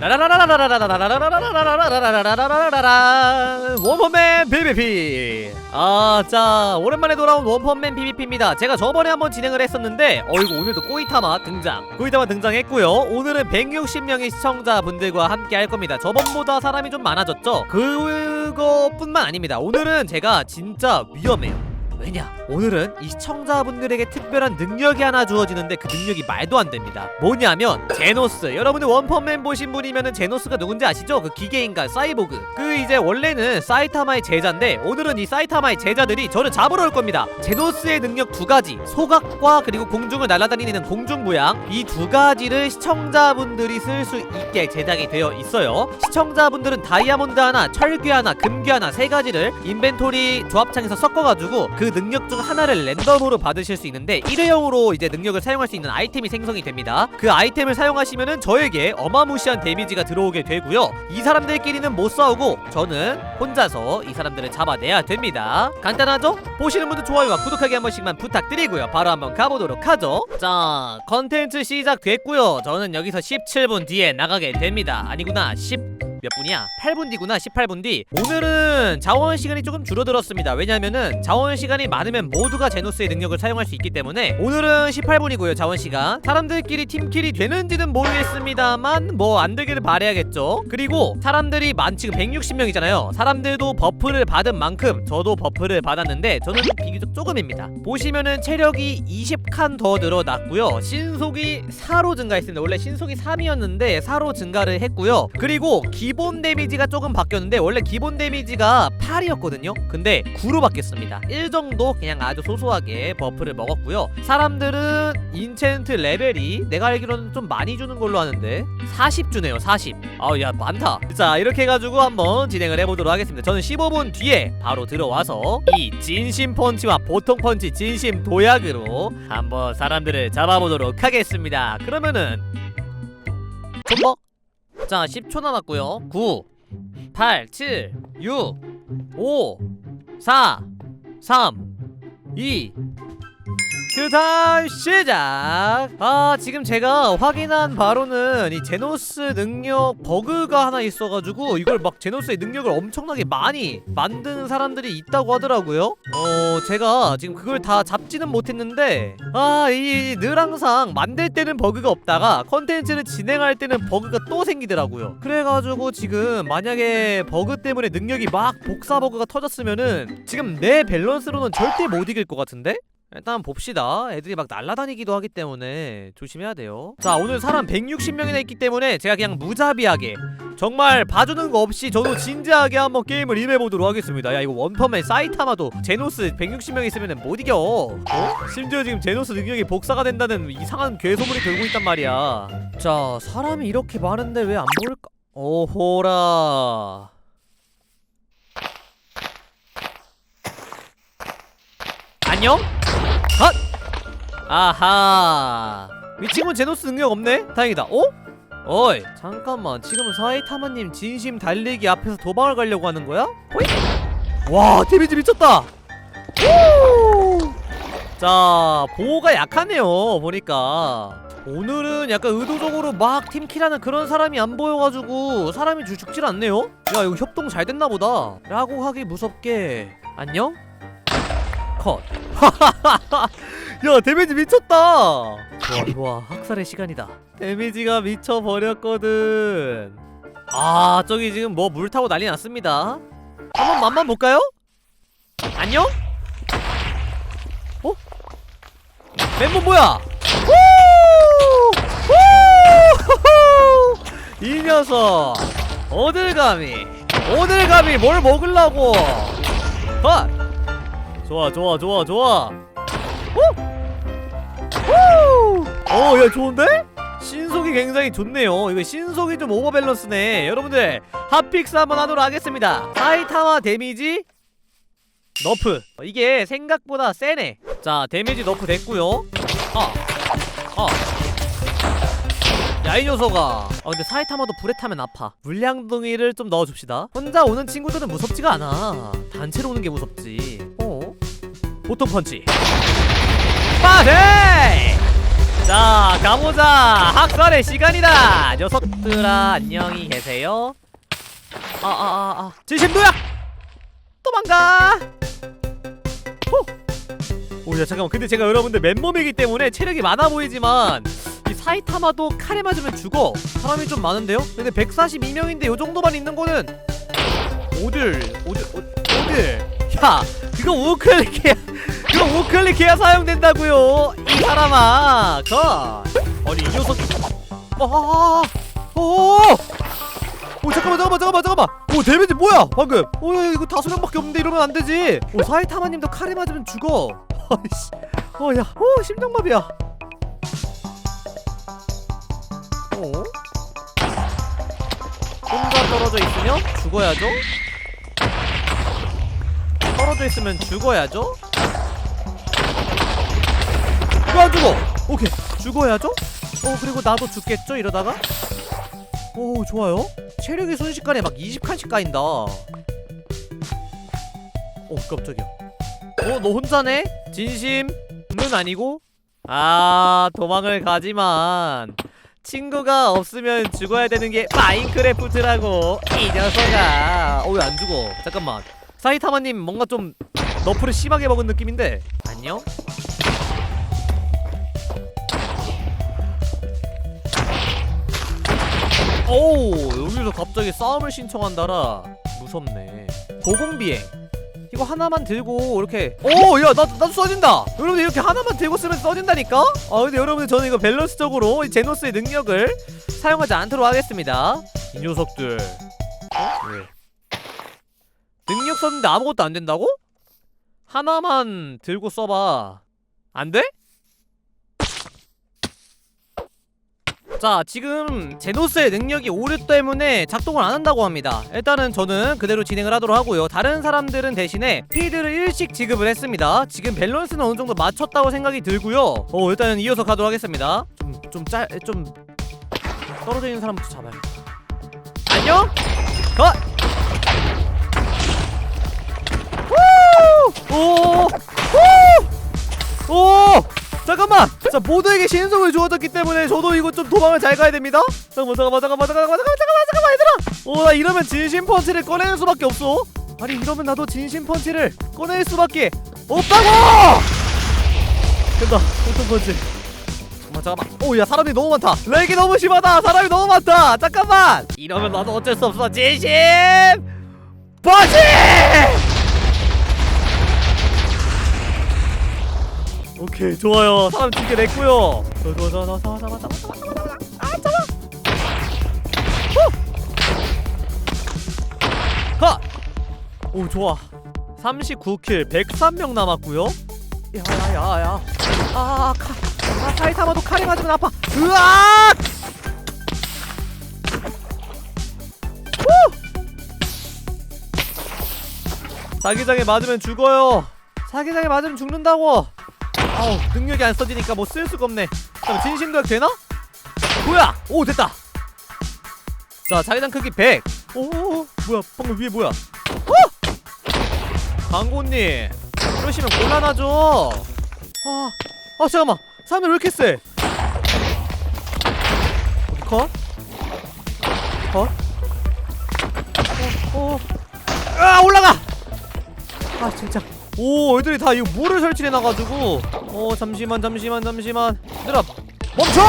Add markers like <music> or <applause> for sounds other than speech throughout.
라라라라라라라 람펌맨 비비피 아자 오랜만에 돌아온 웜펌맨 비비피입니다 제가 저번에 한번 진행을 했었는데 얼굴 오늘도 꼬이탐아 등장 꼬이탐아 등장했고요 오늘은 160명의 시청자분들과 함께 할 겁니다 저번보다 사람이 좀 많아졌죠 그거뿐만 아닙니다 오늘은 제가 진짜 위험해요 왜냐? 오늘은 이 시청자분들에게 특별한 능력이 하나 주어지는데 그 능력이 말도 안 됩니다. 뭐냐면 제노스. 여러분들 원펀맨 보신 분이면은 제노스가 누군지 아시죠? 그 기계인간 사이보그. 그 이제 원래는 사이타마의 제자인데 오늘은 이 사이타마의 제자들이 저를 잡으러 올 겁니다. 제노스의 능력 두 가지. 소각과 그리고 공중을 날아다니는 공중부양. 이 두 가지를 시청자분들이 쓸 수 있게 제작이 되어 있어요. 시청자분들은 다이아몬드 하나, 철귀 하나, 금귀 하나 세 가지를 인벤토리 조합창에서 섞어가지고 그 능력 중 하나를 랜덤으로 받으실 수 있는데 일회용으로 이제 능력을 사용할 수 있는 아이템이 생성이 됩니다. 그 아이템을 사용하시면은 저에게 어마무시한 데미지가 들어오게 되고요. 이 사람들끼리는 못 싸우고 저는 혼자서 이 사람들을 잡아내야 됩니다. 간단하죠? 보시는 분들 좋아요와 구독하기 한 번씩만 부탁드리고요. 바로 한번 가보도록 하죠. 자, 컨텐츠 시작됐고요. 저는 여기서 17분 뒤에 나가게 됩니다. 아니구나, 10. 몇 분이야? 8분 뒤구나 18분 뒤. 오늘은 자원 시간이 조금 줄어들었습니다. 왜냐면은 자원 시간이 많으면 모두가 제노스의 능력을 사용할 수 있기 때문에 오늘은 18분이고요 자원 시간. 사람들끼리 팀킬이 되는지는 모르겠습니다만 뭐 안 되기를 바래야겠죠. 그리고 사람들이 많 지금 160명이잖아요. 사람들도 버프를 받은 만큼 저도 버프를 받았는데 저는 비교적 조금입니다. 보시면은 체력이 20칸 더 늘어났고요. 신속이 4로 증가했습니다. 원래 신속이 3이었는데 4로 증가를 했고요. 그리고 기본 데미지가 조금 바뀌었는데 원래 기본 데미지가 8이었거든요. 근데 9로 바뀌었습니다. 1 정도 그냥 아주 소소하게 버프를 먹었고요. 사람들은 인챈트 레벨이 내가 알기로는 좀 많이 주는 걸로 아는데 40 주네요 40 아우 야 많다. 자 이렇게 해가지고 한번 진행을 해보도록 하겠습니다. 저는 15분 뒤에 바로 들어와서 이 진심 펀치와 보통 펀치 진심 도약으로 한번 사람들을 잡아보도록 하겠습니다. 그러면은 존버 자 10초 남았고요. 9 8 7 6 5 4 3 2 그다음 시작. 아 지금 제가 확인한 바로는 이 제노스 능력 버그가 하나 있어가지고 이걸 막 제노스의 능력을 엄청나게 많이 만드는 사람들이 있다고 하더라고요. 어 제가 지금 그걸 다 잡지는 못했는데 아이 늘 항상 만들 때는 버그가 없다가 컨텐츠를 진행할 때는 버그가 또 생기더라고요. 그래가지고 지금 만약에 버그 때문에 능력이 막 복사 버그가 터졌으면은 지금 내 밸런스로는 절대 못 이길 것 같은데? 일단 봅시다. 애들이 막 날아다니기도 하기 때문에 조심해야 돼요. 자, 오늘 사람 160명이나 있기 때문에 제가 그냥 무자비하게 정말 봐주는 거 없이 저도 진지하게 한번 게임을 임해보도록 하겠습니다. 야, 이거 원펀맨 사이타마도 제노스 160명 있으면 못 이겨. 어? 심지어 지금 제노스 능력이 복사가 된다는 이상한 괴소문이 돌고 있단 말이야. 자, 사람이 이렇게 많은데 왜안 보일까? 오호라. 안녕? 헛! 아하 이 친구는 제노스 능력 없네? 다행이다 어? 어이 잠깐만 지금은 사이타마님 진심 달리기 앞에서 도망을 가려고 하는 거야? 호잇! 와 데미지 미쳤다 오! 자 보호가 약하네요 보니까 오늘은 약간 의도적으로 막 팀킬하는 그런 사람이 안 보여가지고 사람이 주 죽질 않네요 야 이거 협동 잘 됐나 보다 라고 하기 무섭게 안녕? 컷. <laughs> 야 데미지 미쳤다. 좋아 좋아. 학살의 시간이다. 데미지가 미쳐 버렸거든. 아 저기 지금 뭐 물 타고 난리 났습니다. 한번 맛만 볼까요? 안녕? 어? 멤버 뭐야? <laughs> 이 녀석. 어딜 감히 어딜 감히 뭘 먹으려고. 컷! 좋아 좋아 좋아 좋아. 어야 좋은데? 신속이 굉장히 좋네요. 이거 신속이 좀 오버밸런스네. 여러분들 핫픽스 한번 하도록 하겠습니다. 사이타마 데미지 너프. 이게 생각보다 세네. 자 데미지 너프 됐고요. 아 아. 야 이 녀석아. 아 근데 사이타마도 불에 타면 아파. 물량동이를 좀 넣어줍시다. 혼자 오는 친구들은 무섭지가 않아. 단체로 오는 게 무섭지. 어? 보통 펀치. 빠세! 자 가보자. 학살의 시간이다. 녀석들아 안녕히 계세요. 아아 아 아. 진심도야! 도망가! 오야 잠깐만. 근데 제가 여러분들 맨몸이기 때문에 체력이 많아 보이지만 이 사이타마도 칼에 맞으면 죽어. 사람이 좀 많은데요? 근데 142명인데 요 정도만 있는 거는 오들 오들 오- 오들. 야 그거 우클릭해야 그거 우클릭해야 사용된다고요 이 사람아. 가 아니 이 녀석. 아아아아. 오! 오 잠깐만 잠깐만 잠깐만 잠깐만. 오 데미지 뭐야 방금? 오 야, 이거 다섯 명밖에 없는데 이러면 안 되지. 오 사이타마님도 칼에 맞으면 죽어. <laughs> 아이씨. 어야. 오 심장마비야. 어? 혼자 떨어져 있으면 죽어야죠 떨어져 있으면 죽어야죠. 왜안 죽어 오케이. 죽어야죠? 어 그리고 나도 죽겠죠? 이러다가? 오 좋아요. 체력이 순식간에 막 20칸씩 까인다. 오 깜짝이야. 어 너 혼자네? 진심은 아니고? 아 도망을 가지만. 친구가 없으면 죽어야 되는 게 마인크래프트라고 이 녀석아. 어 왜 안 죽어? 잠깐만 사이타마님 뭔가 좀 너프를 심하게 먹은 느낌인데. 안녕? 오 여기서 갑자기 싸움을 신청한다라. 무섭네. 고공비행. 이거 하나만 들고 이렇게. 오야 나 나도 써진다! 여러분 이렇게 하나만 들고 쓰면 써진다니까? 아 근데 여러분들 저는 이거 밸런스적으로 이 제노스의 능력을 사용하지 않도록 하겠습니다. 이 녀석들. 어? 왜 썼는데 아무것도 안 된다고? 하나만 들고 써봐. 안 돼? 자 지금 제노스의 능력이 오류 때문에 작동을 안 한다고 합니다. 일단은 저는 그대로 진행을 하도록 하고요. 다른 사람들은 대신에 피드를 일씩 지급을 했습니다. 지금 밸런스는 어느 정도 맞췄다고 생각이 들고요. 어 일단은 이어서 가도록 하겠습니다. 좀좀짤좀 떨어져 있는 사람부터 잡아야겠다. 안녕? 컷 오! 오! 오! 오! 잠깐만! 자 모두에게 신속을 주어졌기 때문에 저도 이거 좀 도망을 잘 가야 됩니다 잠깐만 잠깐만 잠깐만 잠깐만 잠깐만 잠깐만 잠깐만 얘들아 오 나 이러면 진심 펀치를 꺼내는 수밖에 없어 아니 이러면 나도 진심 펀치를 꺼낼 수밖에 없다고! 된다 보통 펀치 잠깐만 잠깐만 오 야 사람이 너무 많다 렉이 너무 심하다 사람이 너무 많다 잠깐만 이러면 나도 어쩔 수 없어 진심 펀치! 오케이 좋아요. 사람 죽게 냈고요. 좋아 좋아. 좋아 좋아 잡아 잡아 잡아 잡아 잡아 잡아 아 잡아 컷오 좋아 39킬 103명 남았고요. 야야야야 아, 칼, 아 사이타마도 칼이 맞으면 아파. 으악! 후! 자기장에 맞으면 죽어요. 자기장에 맞으면 죽는다고 아우 능력이 안 써지니까 뭐 쓸 수가 없네. 잠깐 진심도약 되나? 뭐야? 오 됐다. 자 자기장 크기 100오 뭐야? 방금 위에 뭐야? 어? 광고님 그러시면 곤란하죠. 아, 아 잠깐만. 사람들 왜 이렇게 세? 컷? 컷? 어, 어. 아 올라가! 아 진짜 오 애들이 다 이거 물을 설치해 놔가지고 어 잠시만 잠시만 잠시만 얘들아 멈춰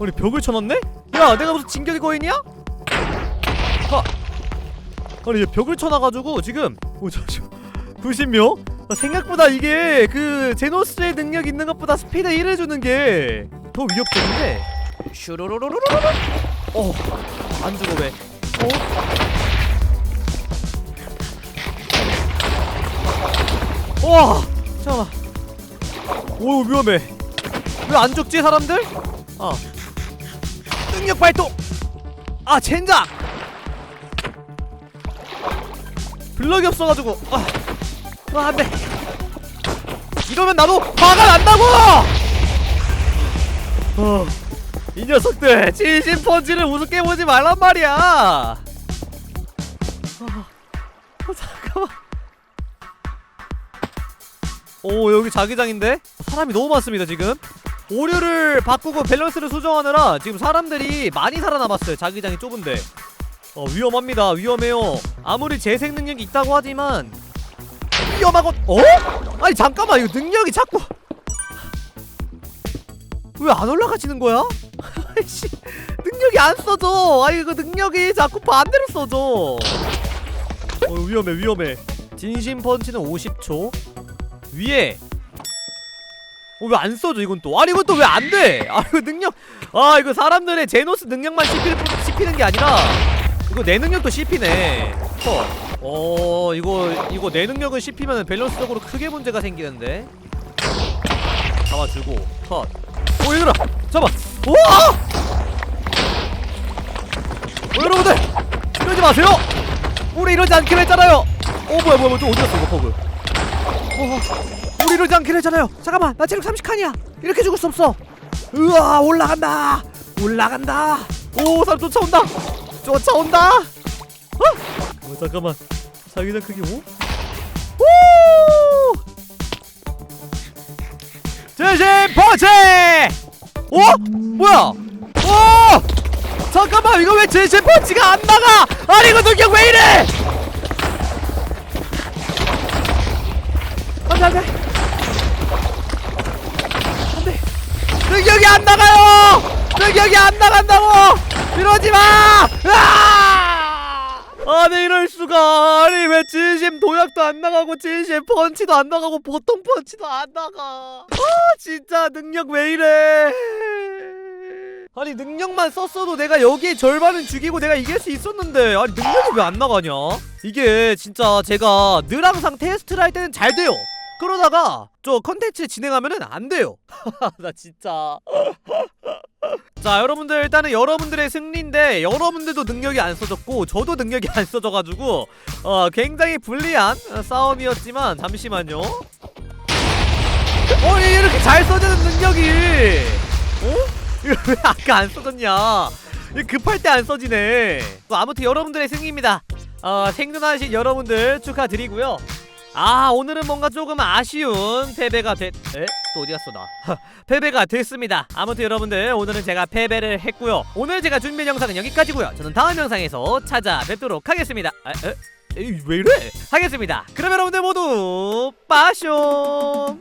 아니 벽을 쳐놨네? 야 내가 무슨 진격의 거인이야? 하 아니 얘 벽을 쳐놔가지고 지금 오 잠시만 <laughs> 90명? 아, 생각보다 이게 그 제노스의 능력 있는 것보다 스피드 1을 주는 게 더 위협적인데 슈루루루루루루 어안 죽어 왜 어? 와 잠깐만. 오 위험해. 왜 안 죽지 사람들? 아 능력 발동! 아 젠장! 블럭이 없어가지고 아, 아 안돼. 이러면 나도 화가 난다고! 어, 이 녀석들 진심 펀치를 우습게 보지 말란 말이야. 아, 어, 오 여기 자기장인데? 사람이 너무 많습니다 지금. 오류를 바꾸고 밸런스를 수정하느라 지금 사람들이 많이 살아남았어요 자기장이 좁은데. 어 위험합니다 위험해요. 아무리 재생 능력이 있다고 하지만 위험하고 어? 아니 잠깐만 이거 능력이 자꾸 왜 안 올라가지는 거야? <laughs> 아이씨 능력이 안 써져. 아 이거 능력이 자꾸 반대로 써져. 어 위험해 위험해. 진심 펀치는 50초 위에. 어 왜 안 써져 이건 또? 아니 이건 또 왜 안 돼? 아 이거 능력 아 이거 사람들의 제노스 능력만 씹히는, 씹히는 게 아니라 이거 내 능력도 씹히네. 컷어 이거 이거 내 능력을 씹히면 밸런스적으로 크게 문제가 생기는데. 잡아주고 컷. 오, 얘들아 잡아. 우와! 어, 여러분들 이러지 마세요. 우리 이러지 않기로 했잖아요. 어 뭐야 뭐야 뭐야 또 어디 갔어 이거 버그 어, 우리 이러지 않기로 했잖아요 잠깐만 나 체력 30칸이야 이렇게 죽을 수 없어 으아 올라간다 올라간다 오 사람 쫓아온다 쫓아온다 어, 어 잠깐만 자기장 크기 오? 오! 제신 펀치! 어? 뭐야? 오! 잠깐만 이거 왜 제신 펀치가 안 나가? 아니 이거 능력 왜 이래? 안돼 안돼 능력이 안 나가요! 능력이 안 나간다고! 이러지 마! 아! 아니 이럴 수가 아니 왜 진심 도약도 안 나가고 진심 펀치도 안 나가고 보통 펀치도 안 나가 아 진짜 능력 왜 이래 아니 능력만 썼어도 내가 여기에 절반은 죽이고 내가 이길 수 있었는데 아니 능력이 왜 안 나가냐 이게 진짜 제가 늘 항상 테스트를 할 때는 잘 돼요 그러다가 저 컨텐츠 진행하면은 안 돼요. <laughs> 나 진짜. 자 여러분들 일단은 여러분들의 승리인데 여러분들도 능력이 안 써졌고 저도 능력이 안 써져가지고 어 굉장히 불리한 어, 싸움이었지만 잠시만요. 어 이- 이렇게 잘 써지는 능력이. 어? <laughs> 이거 왜 아까 안 써졌냐? 급할 때 안 써지네. 뭐 아무튼 여러분들의 승리입니다. 어 생존하신 여러분들 축하드리고요 아 오늘은 뭔가 조금 아쉬운 패배가 됐... 에? 또 어디 갔어 나? <laughs> 패배가 됐습니다. 아무튼 여러분들 오늘은 제가 패배를 했고요. 오늘 제가 준비한 영상은 여기까지고요. 저는 다음 영상에서 찾아뵙도록 하겠습니다. 아, 에? 에이 왜 이래? 하겠습니다. 그럼 여러분들 모두 빠숑